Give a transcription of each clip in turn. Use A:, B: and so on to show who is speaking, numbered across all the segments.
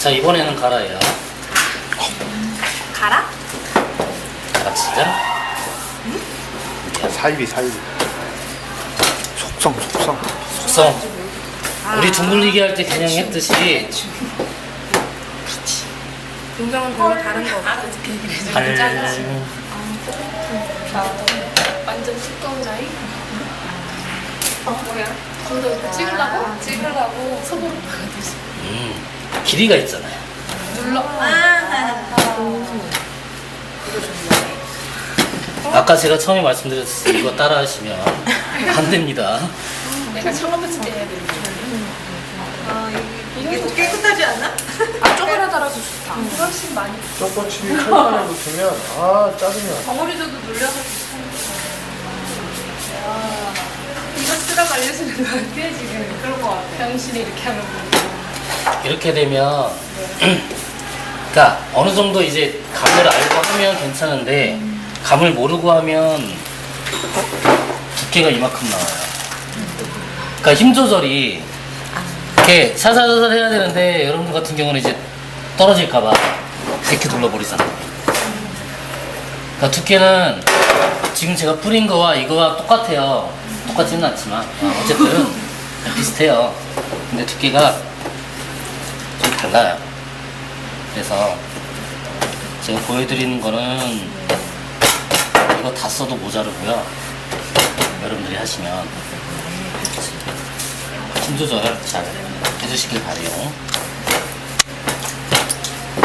A: 자 이번에는 가라예요.
B: 가라?
A: 가락시자.
C: 사이비 사이비 속성 속성
A: 속성. 우리 둥글리기 할 때 그냥 했듯이
B: 동경은 별로 다른 거 없어.
A: 발
D: 완전 두꺼운 자이? 어, 뭐야? 찍으려고? 찍으려고 소금
A: 음, 길이가 있잖아요.
D: 눌러.
A: 아까 제가 처음에 말씀드렸듯이 이거 따라하시면 안 됩니다.
D: 내가 처음 붙일 때 해야 되는데.
B: 이게 더 깨끗하지 않아?
D: 아, 쪼그라들어서 좋다. 훨씬 많이.
C: 쪼꼬치 칼판에 붙으면 아 짜증나
D: 덩어리도 눌려서 좋다. 이거 쓰라고 알려주는 거 같아, 지금. 그런 거 같아. 병신이 이렇게 하는 거.
A: 이렇게 되면 그러니까 어느 정도 이제 감을 알고 하면 괜찮은데 감을 모르고 하면 두께가 이만큼 나와요. 그러니까 힘 조절이 이렇게 살살살살 해야 되는데 여러분들 같은 경우는 이제 떨어질까봐 이렇게 눌러버리잖아요. 그러니까 두께는 지금 제가 뿌린 거와 이거와 똑같아요. 똑같지는 않지만 아, 어쨌든 비슷해요. 근데 두께가 좀 달라요. 그래서 제가 보여드리는 거는 이거 다 써도 모자르고요. 여러분들이 하시면 힘 조절 잘 해주시길 바래요.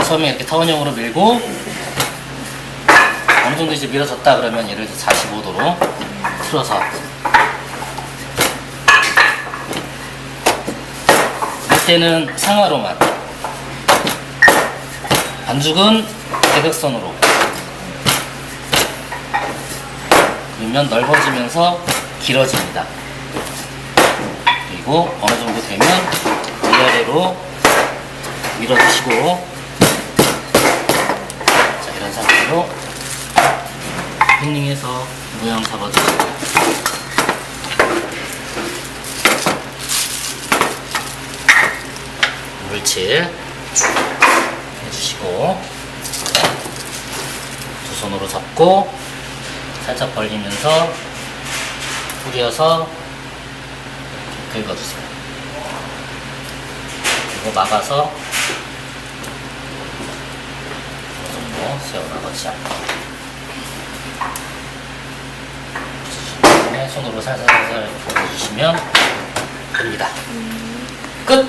A: 처음에 이렇게 타원형으로 밀고 어느 정도 이제 밀어졌다 그러면 들어 45도로 틀어서 이때는 상하로만 반죽은 대각선으로. 그러면 넓어지면서 길어집니다. 그리고 어느 정도 되면 위아래로 밀어주시고 자 이런 상태로 힐링해서 모양 잡아주시고. 물칠 해주시고 두 손으로 잡고 살짝 벌리면서 뿌려서 긁어주세요. 그리고 막아서 이 정도 세워나가지 않고 네, 손으로 살살살살 벌려주시면 됩니다. 끝!